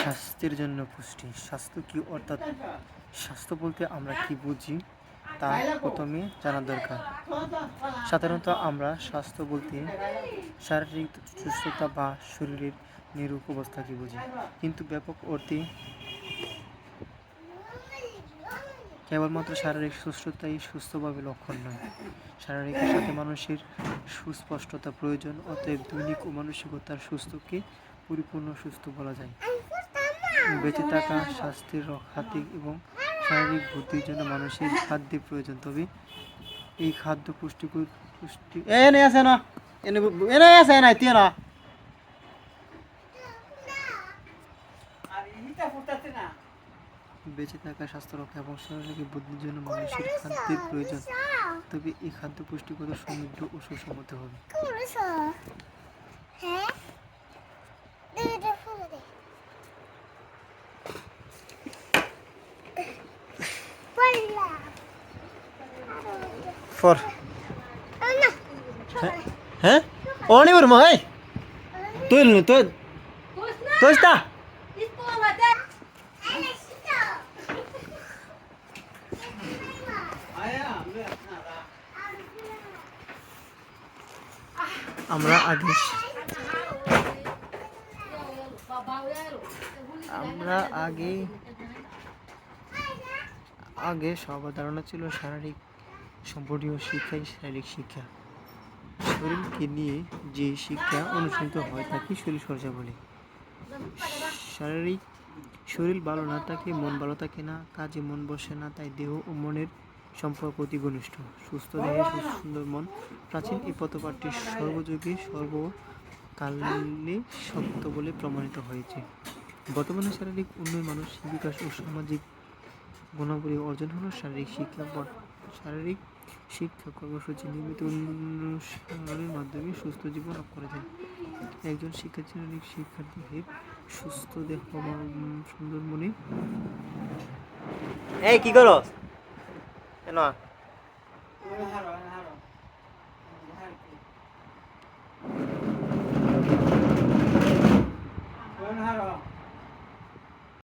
স্বাস্থ্যের জন্য পুষ্টি। স্বাস্থ্য কি অর্থাৎ স্বাস্থ্য বলতে আমরা কি বুঝি? তা প্রথমে জানা দরকার। সাধারণত আমরা স্বাস্থ্য বলতে শারীরিক সুস্থতা বা শরীরের নিরূপ অবস্থাকে বুঝি? কিন্তু ব্যাপক অর্থে কেবলমাত্র শারীরিক সুস্থতাই সুস্থভাবে লক্ষণ নয়। শারীরিকের সাথে মানুষের সুস্পষ্টতা প্রয়োজন, অতএব দৈনিক ও মানসিকতার সুস্থকে পরিপূর্ণ সুস্থ বলা যায়। বেঁচে থাকা স্বাস্থ্যের রক্ষাতে এবং শারীরিক বুদ্ধির জন্য মানুষের খাদ্যের প্রয়োজন। তবে এই খাদ্য পুষ্টিকর পুষ্টি এনে আছে না। এনে এনে আছে না তিয়া না। বেঁচে থাকা স্বাস্থ্য রক্ষা এবং শারীরিক বুদ্ধির জন্য মানুষের খাদ্যের প্রয়োজন। তবে এই খাদ্য পুষ্টিগত সমৃদ্ধ ও সুষম হতে হবে হ্যাঁ? দে দে ফেলে দে পাল্লা ফর না হ্যাঁ অনে ওর মাই তুই তুই তুই তা আরে সিটো আমরা আগে আমরা আগে আগে সবার ধারণা ছিল শারীরিক সম্পর্কীয় শিক্ষাই শারীরিক শিক্ষা। শরীরকে নিয়ে যে শিক্ষা অনুষ্ঠিত হয় তাকে শরীর চর্চা বলে। শারীরিক শরীর ভালো না থাকে, মন ভালো থাকে না, কাজে মন বসে না, তাই দেহ ও মনের সম্পর্ক অতি ঘনিষ্ঠ সুস্থ দেহে সুন্দর মন, প্রাচীন এই পথপাঠটি সর্বযুগে সর্বকালে সত্য বলে প্রমাণিত হয়েছে। বর্তমানে শারীরিক উন্নয়ন, মানসিক বিকাশ ও সামাজিক গুণাবলী অর্জন হলো শারীরিক শিক্ষা শারীরিক শিক্ষা কর্মসূচি নিয়মিত অনুসরণের মাধ্যমে সুস্থ জীবন লাভ করা একজন শিক্ষার্থী শিক্ষার্থী সুস্থ দেহ সুন্দর মনে এই, কি করো কেন